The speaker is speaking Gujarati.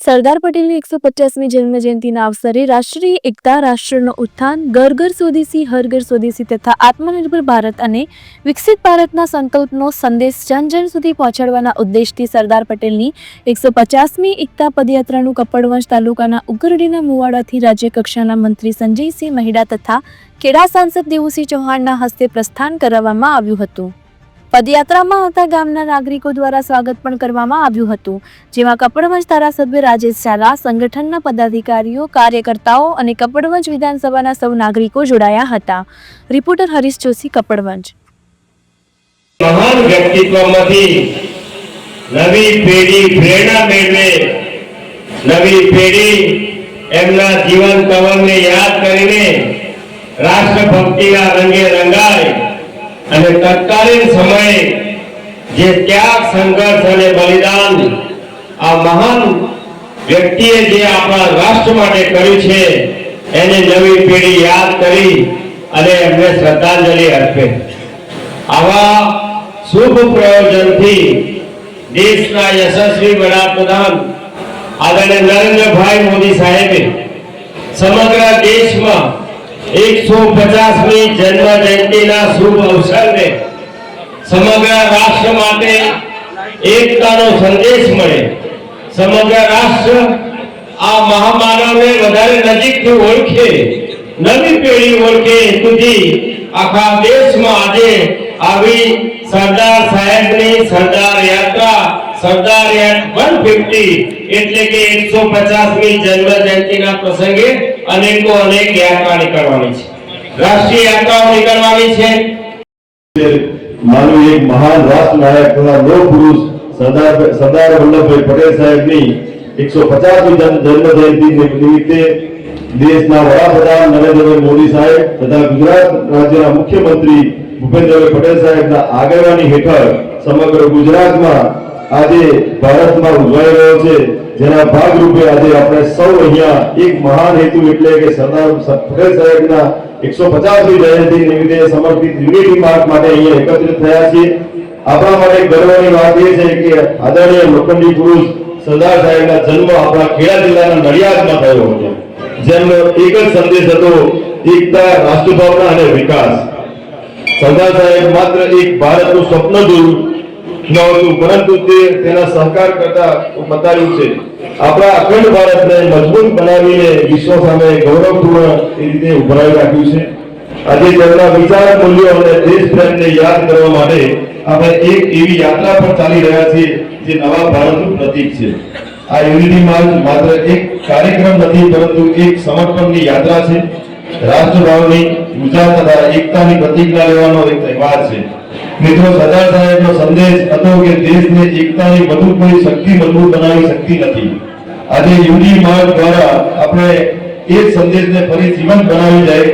સરદાર પટેલની એકસો પચાસમી જન્મ જયંતિના અવસરે રાષ્ટ્રીય એકતા રાષ્ટ્રનો ઉત્થાન ઘર ઘર સ્વદેશી હર ઘર સ્વદેશી તથા આત્મનિર્ભર ભારત અને વિકસિત ભારતના સંકલ્પનો સંદેશ જન જન સુધી પહોંચાડવાના ઉદ્દેશથી સરદાર પટેલની એકસો પચાસમી એકતા પદયાત્રાનું કપડવંશ તાલુકાના ઉગરડીના મુવાડાથી રાજ્ય કક્ષાના મંત્રી સંજયસિંહ મહિડા તથા ખેડા સાંસદ દેવુસિંહ ચૌહાણના હસ્તે પ્રસ્થાન કરાવવામાં આવ્યું હતું. પદયાત્રામાં આવતા ગામના નાગરિકો દ્વારા સ્વાગત પણ કરવામાં આવ્યું હતું. જેમાં કપડવંજ ધારાસભ્ય રાજેશ ઝાલા, સંગઠનના પદાધિકારીઓ, કાર્યકર્તાઓ અને કપડવંજ વિધાનસભાના સૌ નાગરિકો જોડાયા હતા. રિપોર્ટર હરીશ જોશી, કપડવંજ. મહાન વ્યક્તિત્વમાંથી નવી પેઢી પ્રેરણા મેળવે. નવી પેઢી એમના જીવન કવનને યાદ કરીને રાષ્ટ્રભક્તિના રંગે રંગાય. અને તત્કાલીન સમયે જે ત્યાગ, સંઘર્ષ અને બલિદાન આ મહાન વ્યક્તિએ જે આપણા રાષ્ટ્ર માટે કર્યું છે, એને નવી પેઢી યાદ કરી અને એમને શ્રદ્ધાંજલિ અર્પે. આવા શુભ પ્રયોજનથી દેશના યશસ્વી વડાપ્રધાન આદરણીય નરેન્દ્રભાઈ મોદી સાહેબે સમગ્ર દેશમાં એકસો પચાસમી જન્મ જયંતિના શુભ અવસરને સમગ્ર રાષ્ટ્ર માટે એકતાનો સંદેશ મળે. સમગ્ર રાષ્ટ્ર આ મહામાનવને વધારે નજીકથી ઓળખે. નવી પેઢી ઓળખે હેતુથી આખા દેશમાં આજે આવી સરદાર સાહેબની સરદાર યાત્રા સરદાર વન ફિફ્ટી એટલે કે એકસો પચાસમી જન્મ જયંતિના પ્રસંગે અનેકો અનેક યાત્રા કરવાની છે. રાષ્ટ્રીય યાત્રાઓ કરવાની છે. માનવ એક મહાન રાષ્ટ્ર તથા પુરુષ સરદાર સરદાર વલ્લભભાઈ પટેલ સાહેબની એકસો પચાસમી જન્મ જયંતિ નિમિત્તે દેશના વડાપ્રધાન નરેન્દ્રભાઈ મોદી સાહેબ તથા ગુજરાત રાજ્યના મુખ્યમંત્રી ભૂપેન્દ્રભાઈ પટેલ સાહેબના આગેવાની હેઠળ સમગ્ર ગુજરાતમાં આજે ભારતમાં ઉજવાઈ રહ્યો છે. જેના ભાગરૂપે આજે આપણે સૌ અહીંયા એક મહાન હેતુ એટલે કે સરદાર પટેલ સાહેબના એકસો પચાસમી જયંતિ નિમિત્તે સમર્પિત યુનિટી માર્ચ માટે અહીંયા એકત્રિત થયા છીએ. આપણા માટે ગર્વની વાત એ છે કે આદરણીય લોખંડી પુરુષ સરદાર સાહેબના જન્મ આપણા ખેડા જિલ્લાના નડિયાદમાં થયો હતો. જેમનો એક જ સંદેશ હતો, એકતા, રાષ્ટ્રભાવના અને વિકાસ. સરદાર સાહેબ માત્ર એક ભારતનું સ્વપ્ન જોયું નહોતું પરંતુ તે તેના સહકાર કરતા બતાવ્યું છે. આપણા અખંડ ભારતને મજબૂત બનાવીને વિશ્વ સામે ગૌરવપૂર્ણ રીતે ઉભરાવી રાખ્યું છે. આજે તેમના વિચાર, મૂલ્યો અને દેશ પ્રેમને યાદ કરવા માટે આપણે એક એવી યાત્રા પર ચાલી રહ્યા છીએ, જે નવા ભારતનું પ્રતીક છે. આ યુનિટી માર્ચ માત્ર એક કાર્યક્રમ નથી, પરંતુ એક સમર્પણની યાત્રા છે. રાષ્ટ્રભાવની ગુજરાત તથા એકતાની પ્રતિજ્ઞા લેવાનો એક તહેવાર છે. મિત્રો સરદાર સાહેબનો સંદેશ હતો કે દેશને એકતાની વધુ કોઈ શક્તિ મજબૂત બનાવી શકતી નથી. આજે યુનિટી માર્ગ દ્વારા આપણે એ સંદેશને ફરી જીવંત બનાવી જાય